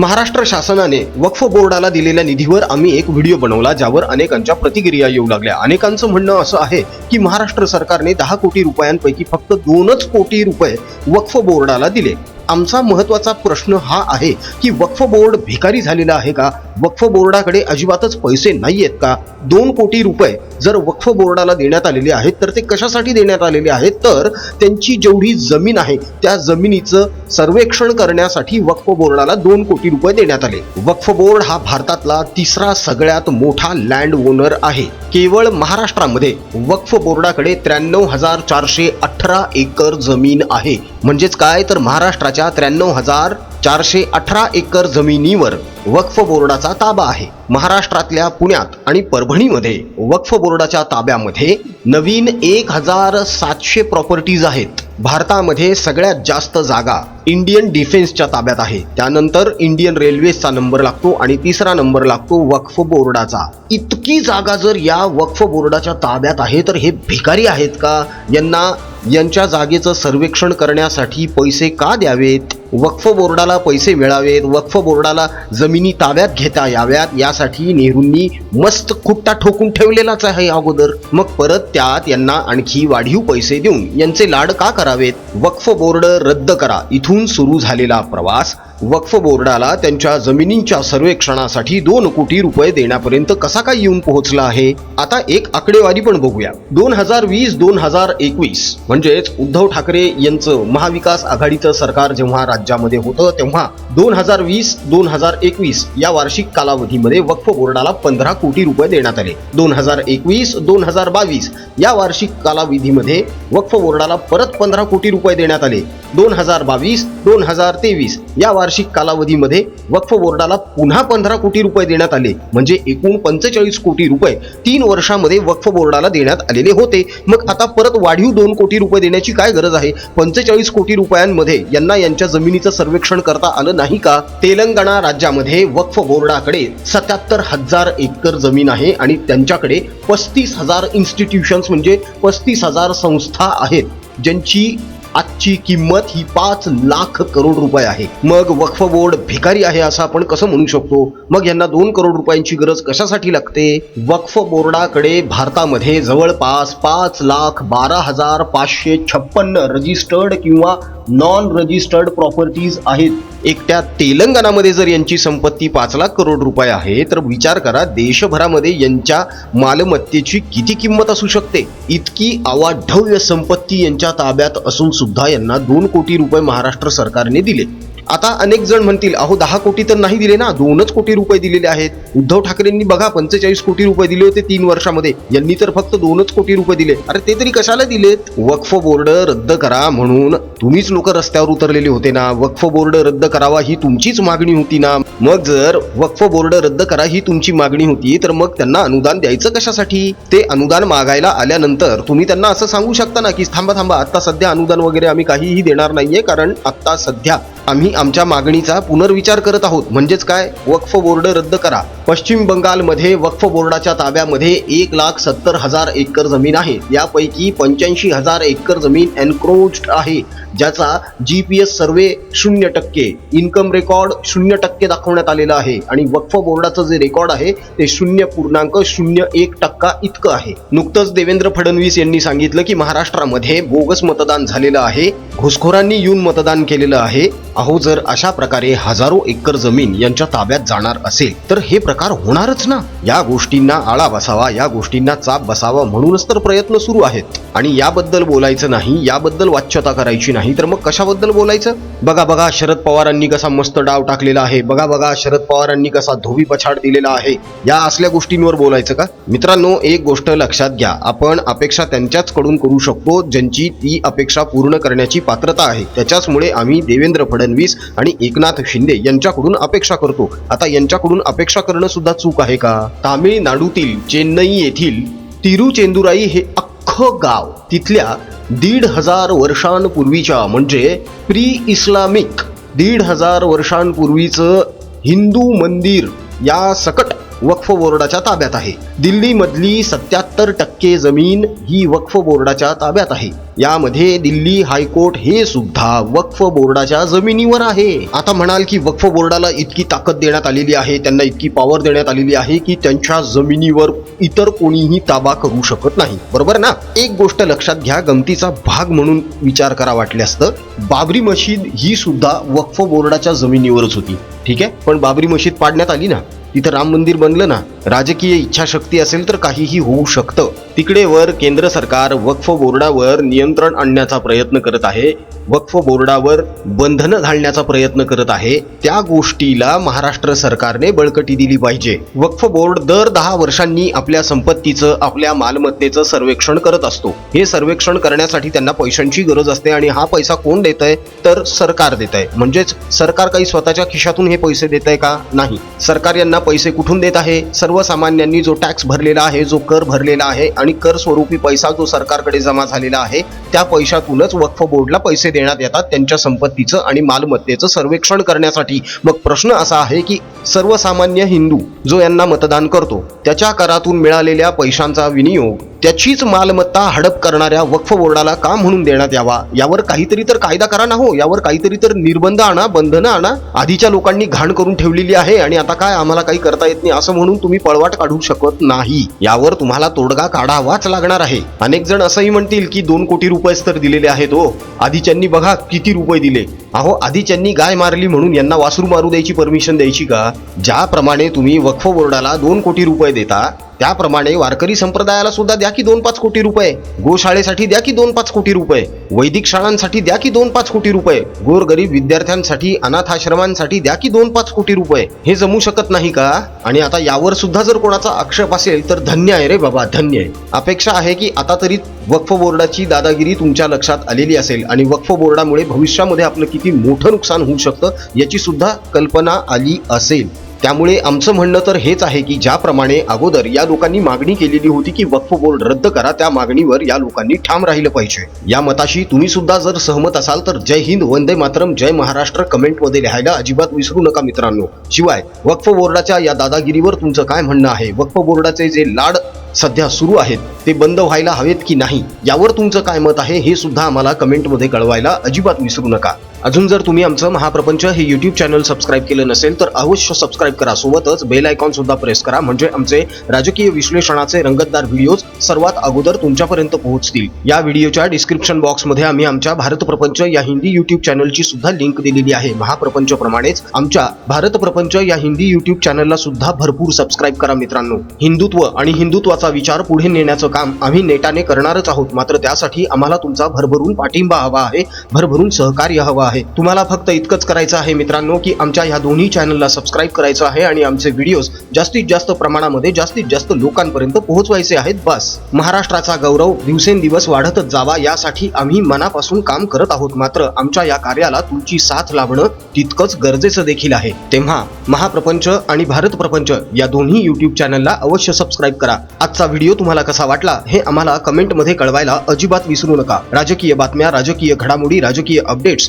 महाराष्ट्र शासनाने वक्फ बोर्डाला दिलेल्या निधीवर आम्ही एक व्हिडिओ बनवला ज्यावर अनेकांच्या प्रतिक्रिया येऊ लागल्या. अनेकांचं म्हणणं असं आहे की महाराष्ट्र सरकारने दहा कोटी रुपयांपैकी फक्त दोनच कोटी रुपये वक्फ बोर्डाला दिले. आमचा महत्त्वाचा प्रश्न हा आहे की वक्फ बोर्ड भिकारी झालेला आहे का? वक्फ बोर्डाकडे अजिबातच पैसे नाही आहेत का? दोन कोटी रुपये जर वक्फ बोर्डाला देण्यात आलेले आहेत तर ते कशासाठी देण्यात आलेले आहेत? तर त्यांची जेवढी जमीन आहे त्या जमिनीचं सर्वेक्षण करण्यासाठी वक्फ बोर्डाला दोन कोटी रुपये देण्यात आले. वक्फ बोर्ड हा भारतातला तिसरा सगळ्यात मोठा लँड ओनर आहे. केवळ महाराष्ट्रामध्ये वक्फ बोर्डाकडे त्र्याण्णव हजार चारशे अठरा एकर जमीन आहे. म्हणजेच काय? तर महाराष्ट्राच्या त्र्याण्णव हजार चारशे अठरा एकर जमिनीवर वक्फ बोर्डाचा ताबा आहे. महाराष्ट्रातल्या पुण्यात आणि परभणीमध्ये वक्फ बोर्डाच्या ताब्यामध्ये नवीन एक हजार सातशे प्रॉपर्टीज आहेत. भारतामध्ये सगळ्यात जास्त जागा इंडियन डिफेन्सच्या ताब्यात आहे. त्यानंतर इंडियन रेल्वेचा नंबर लागतो आणि तिसरा नंबर लागतो वक्फ बोर्डाचा. इतकी जागा जर या वक्फ बोर्डाच्या ताब्यात आहे तर हे भिकारी आहेत का? यांना यांच्या जागेचं सर्वेक्षण करण्यासाठी पैसे का द्यावेत? वक्फ बोर्डाला पैसे मिळावेत? वक्फ बोर्डाला जमिनी ताब्यात घेता याव्यात? यासाठी नेहरूंनी मस्त खुट्टा ठोकून ठेवलेलाच आहे अगोदर. मग परत त्यात यांना आणखी वाढीव पैसे देऊन यांचे लाड का करावेत? वक्फ बोर्ड रद्द करा. इथून सुरू झालेला प्रवास वक्फ बोर्डाला त्यांच्या जमिनींच्या सर्वेक्षणासाठी दोन कोटी रुपये देण्यापर्यंत कसा काय येऊन पोहोचला आहे? आता एक आकडेवारी पण बघूया. दोन हजार वीस दोन हजार एकवीस म्हणजेच उद्धव ठाकरे यांचं महाविकास आघाडीचं सरकार जेव्हा राज्यामध्ये होतं तेव्हा दोन हजार वीस दोन हजार एकवीस या वार्षिक कालावधीमध्ये वक्फ बोर्डाला पंधरा कोटी रुपये देण्यात आले. दोन हजार एकवीस दोन हजार बावीस या वार्षिक कालावधीमध्ये वक्फ बोर्डाला परत पंधरा कोटी रुपये देण्यात आले. दोन हजार बावीस दोन हजार तेवीस या वार्षिक वार्षिक कालावधीमध्ये वक्फ बोर्डाला पुन्हा पंधरा कोटी रुपये देण्यात आले. म्हणजे एकूण पंचेचाळीस कोटी रुपये तीन वर्षामध्ये वक्फ बोर्डाला देण्यात आलेले होते. मग आता परत वाढीव दोन कोटी रुपये देण्याची काय गरज आहे? पंचेचाळीस कोटी रुपयांमध्ये यांना यांच्या जमिनीचं सर्वेक्षण करता आलं नाही का? तेलंगणा राज्यामध्ये वक्फ बोर्डाकडे सत्याहत्तर हजार एकर जमीन आहे आणि त्यांच्याकडे पस्तीस हजार इन्स्टिट्यूशन्स म्हणजे पस्तीस हजार संस्था आहेत ज्यांची आजची किंमत ही पाच लाख करोड रुपये आहे. मग वक्फ बोर्ड भिकारी आहे असं आपण कसं म्हणू शकतो? मग यांना दोन करोड रुपयांची गरज कशासाठी लागते? वक्फ बोर्डाकडे भारतामध्ये जवळपास पाच लाख बारा हजार पाचशे छप्पन्न रजिस्टर्ड किंवा नॉन रजिस्टर्ड प्रॉपर्टीज आहेत. एकट्या तेलंगणामध्ये जर यांची संपत्ती पाच लाख करोड रुपये आहे तर विचार करा देशभरामध्ये यांच्या मालमत्तेची किती किंमत असू शकते? इतकी आवाढव्य संपत्ती यांच्या ताब्यात असून सुद्धा यांना दोन कोटी रुपये महाराष्ट्र सरकारने दिले. आता अनेक जण म्हणतील अहो दहा कोटी तर नाही दिले ना दोनच कोटी रुपये दिलेले आहेत. उद्धव ठाकरेंनी बघा पंचेचाळीस कोटी रुपये दिले होते तीन वर्षामध्ये. यांनी तर फक्त दोनच कोटी रुपये दिले. अरे ते तरी कशाला दिलेत? वक्फ बोर्ड रद्द करा म्हणून. तुम्हीच लोक रस्त्यावर उतरलेले होते ना. वक्फ बोर्ड रद्द करावा ही तुमचीच मागणी होती ना. मग जर वक्फ बोर्ड रद्द करा ही तुमची मागणी होती तर मग त्यांना अनुदान द्यायचं कशासाठी? ते अनुदान मागायला आल्यानंतर तुम्ही त्यांना असं सांगू शकता ना की थांबा थांबा आता सध्या अनुदान वगैरे आम्ही काहीही देणार नाहीये कारण आता सध्या आम्ही आमच्या मागणीचा पुनर्विचार करत आहोत. म्हणजेच काय? वक्फ बोर्ड रद्द करा. पश्चिम बंगालमध्ये वक्फ बोर्डाच्या ताब्यामध्ये एक लाख सत्तर हजार एकर जमीन आहे. यापैकी पंच्याऐंशी हजार एकर जमीन एनक्रोच्ड आहे ज्याचा जी पी एस सर्वे शून्य टक्के इन्कम रेकॉर्ड शून्य टक्के दाखवण्यात आलेला आहे आणि वक्फ बोर्डाचं जे रेकॉर्ड आहे ते शून्य पूर्णांक शून्य एक टक्का इतकं आहे. नुकतंच देवेंद्र फडणवीस यांनी सांगितलं की महाराष्ट्रामध्ये बोगस मतदान झालेलं आहे घुसखोरांनी येऊन मतदान केलेलं आहे. अहो जर अशा प्रकारे हजारो एकर जमीन यांच्या ताब्यात जाणार असेल तर हे प्रकार होणारच ना. या गोष्टींना आळा बसावा या गोष्टींना चाप बसावा म्हणूनच तर प्रयत्न सुरू आहेत. आणि याबद्दल बोलायचं नाही याबद्दल वाच्यता करायची नाही तर मग कशाबद्दल बोलायचं? बघा बघा शरद पवारांनी कसा मस्त डाव टाकलेला आहे. बघा बघा शरद पवारांनी कसा धोबी पछाड दिलेला आहे. या असल्या गोष्टींवर बोलायचं का? मित्रांनो एक गोष्ट लक्षात घ्या. आपण अपेक्षा त्यांच्याच कडून करू शकतो ज्यांची ती अपेक्षा पूर्ण करण्याची पात्रता आहे. त्याच्याचमुळे आम्ही देवेंद्र फडणवीस आणि एकनाथ शिंदे यांच्याकडून अपेक्षा करतो. आता यांच्याकडून अपेक्षा करणं सुद्धा चूक आहे का? तामिळनाडूतील चेन्नई येथील तिरुचेंदुराई हे अख्खं गाव तिथल्या दीड हजार वर्षांपूर्वीच्या म्हणजे प्री इस्लामिक दीड हजार वर्षांपूर्वीचं हिंदू मंदिर या सकट वक्फ बोर्डाच्या ताब्यात आहे. दिल्लीमधली सत्याहत्तर टक्के जमीन ही वक्फ बोर्डाच्या ताब्यात आहे. यामध्ये दिल्ली हायकोर्ट हे सुद्धा वक्फ बोर्डाच्या जमिनीवर आहे. आता म्हणाल की वक्फ बोर्डाला इतकी ताकद देण्यात आलेली आहे त्यांना इतकी पॉवर देण्यात आलेली आहे की त्यांच्या जमिनीवर इतर कोणीही ताबा करू शकत नाही. बरोबर ना? एक गोष्ट लक्षात घ्या गमतीचा भाग म्हणून विचार करा वाटल्यास तर. बाबरी मशीद ही सुद्धा वक्फ बोर्डाच्या जमिनीवरच होती. ठीक आहे? पण बाबरी मशीद पाडण्यात आली ना? तिथं राम मंदिर बनलं ना? राजकीय इच्छाशक्ती असेल तर काहीही होऊ शकतं. तिकडे वर केंद्र सरकार वक्फ बोर्डावर नियंत्रण आणण्याचा प्रयत्न करत आहे. वक्फ बोर्डावर बंधनं घालण्याचा प्रयत्न करत आहे. त्या गोष्टीला महाराष्ट्र सरकारने बळकटी दिली पाहिजे. वक्फ बोर्ड दर दहा वर्षांनी आपल्या संपत्तीचं आपल्या मालमत्तेचं सर्वेक्षण करत असतो. हे सर्वेक्षण करण्यासाठी त्यांना पैशांची गरज असते आणि हा पैसा कोण देत आहे तर सरकार देत आहे म्हणजेच सरकार काही स्वतःच्या खिशातून हे पैसे देत आहे का? नाही. सरकार यांना पैसे कुठून देत आहे? सर्वसामान्यांनी जो टॅक्स भरलेला आहे जो कर भरलेला आहे आणि कर स्वरूपी पैसा जो सरकारकडे जमा झालेला आहे त्या पैशातूनच वक्फ बोर्डला पैसे देण्यात येतात त्यांच्या संपत्तीचं आणि मालमत्तेचं सर्वेक्षण करण्यासाठी. मग प्रश्न असा आहे की सर्वसामान्य हिंदू जो यांना मतदान करतो त्याच्या करातून मिळालेल्या पैशांचा विनियोग त्याचीच मालमत्ता हडप करणाऱ्या वक्फ बोर्डाला का म्हणून देण्यात यावा? यावर काहीतरी तर कायदा करा ना हो. यावर काहीतरी तर निर्बंध आणा बंधनं आणा. आधीच्या लोकांनी घाण करून ठेवलेली आहे आणि आता काय आम्हाला काही करता येत नाही असं म्हणून तुम्ही पळवाट काढू शकत नाही. यावर तुम्हाला तोडगा काढावाच लागणार आहे. अनेक जण असंही म्हणतील की दोन कोटी रुपयेच तर दिलेले आहेत हो. आधीच्यांनी बघा किती रुपये दिले. अहो आधीच्यांनी गाय मारली म्हणून यांना वासरू मारू द्यायची परमिशन द्यायची का? ज्याप्रमाणे तुम्ही वक्फ बोर्डाला दोन कोटी रुपये देता त्याप्रमाणे वारकरी संप्रदायाला सुद्धा द्या की दोन पाच कोटी रुपये. गोशाळेसाठी द्या की दोन पाच कोटी रुपये. वैदिक शाळांसाठी द्या की दोन पाच कोटी रुपये. गोरगरीब विद्यार्थ्यांसाठी अनाथ आश्रमांसाठी द्या की दोन पाच कोटी रुपये. हे जमू शकत नाही का? आणि आता यावर सुद्धा जर कोणाचा आक्षेप असेल तर धन्य आहे रे बाबा धन्य आहे. अपेक्षा आहे की आता तरी वक्फ बोर्डाची दादागिरी तुमच्या लक्षात आलेली असेल आणि वक्फ बोर्डामुळे भविष्यामध्ये आपलं किती मोठं नुकसान होऊ शकतं याची सुद्धा कल्पना आली असेल. त्यामुळे आमचं म्हणणं तर हेच आहे की ज्याप्रमाणे अगोदर या लोकांनी मागणी केलेली होती की वक्फ बोर्ड रद्द करा त्या मागणीवर या लोकांनी ठाम राहिलं पाहिजे. या मताशी तुम्ही सुद्धा जर सहमत असाल तर जय हिंद वंदे मातरम जय महाराष्ट्र कमेंटमध्ये लिहायला अजिबात विसरू नका मित्रांनो. शिवाय वक्फ बोर्डाच्या या दादागिरीवर तुमचं काय म्हणणं आहे? वक्फ बोर्डाचे जे लाड सध्या सुरू आहेत ते बंद व्हायला हवेत की नाही? यावर तुमचं काय मत आहे? हे सुद्धा आम्हाला कमेंटमध्ये कळवायला अजिबात विसरू नका. अजून जर तुम्ही आमचं महाप्रपंच हे युट्यूब चॅनल सबस्क्राईब केलं नसेल तर अवश्य सबस्क्राईब करा. सोबतच बेल आयकॉन सुद्धा प्रेस करा म्हणजे आमचे राजकीय विश्लेषणाचे रंगतदार व्हिडिओज सर्वात अगोदर तुमच्यापर्यंत पोहोचतील. या व्हिडिओच्या डिस्क्रिप्शन बॉक्समध्ये आम्ही आमच्या भारत प्रपंच या हिंदी युट्यूब चॅनलची सुद्धा लिंक दिलेली आहे. महाप्रपंच प्रमाणेच आमच्या भारत प्रपंच या हिंदी युट्यूब चॅनलला सुद्धा भरपूर सबस्क्राईब करा मित्रांनो. हिंदुत्व आणि हिंदुत्वाचा विचार पुढे नेण्याचं काम आम्ही नेटाने करणारच आहोत. मात्र त्यासाठी आम्हाला तुमचा भरभरून पाठिंबा हवा आहे भरभरून सहकार्य हवा आहे. तुम्हाला फक्त इतकंच करायचं आहे मित्रांनो की आमच्या ह्या दोन्ही चॅनलला सबस्क्राईब करायचं आहे आणि आमचे व्हिडिओज जास्तीत जास्त प्रमाणामध्ये जास्तीत जास्त लोकांपर्यंत पोहोचवायचे आहेत. बस. महाराष्ट्राचा गौरव दिवसेंदिवस वाढतच जावा यासाठी आम्ही मनापासून काम करत आहोत. मात्र आमच्या या कार्याला तुमची साथ लाभणं तितकंच गरजेचं देखील आहे. तेव्हा महाप्रपंच आणि भारत प्रपंच या दोन्ही युट्यूब चॅनलला अवश्य सबस्क्राईब करा. आजचा व्हिडिओ तुम्हाला कसा वाटला हे आम्हाला कमेंटमध्ये कळवायला अजिबात विसरू नका. राजकीय बातम्या राजकीय घडामोडी राजकीय अपडेट्स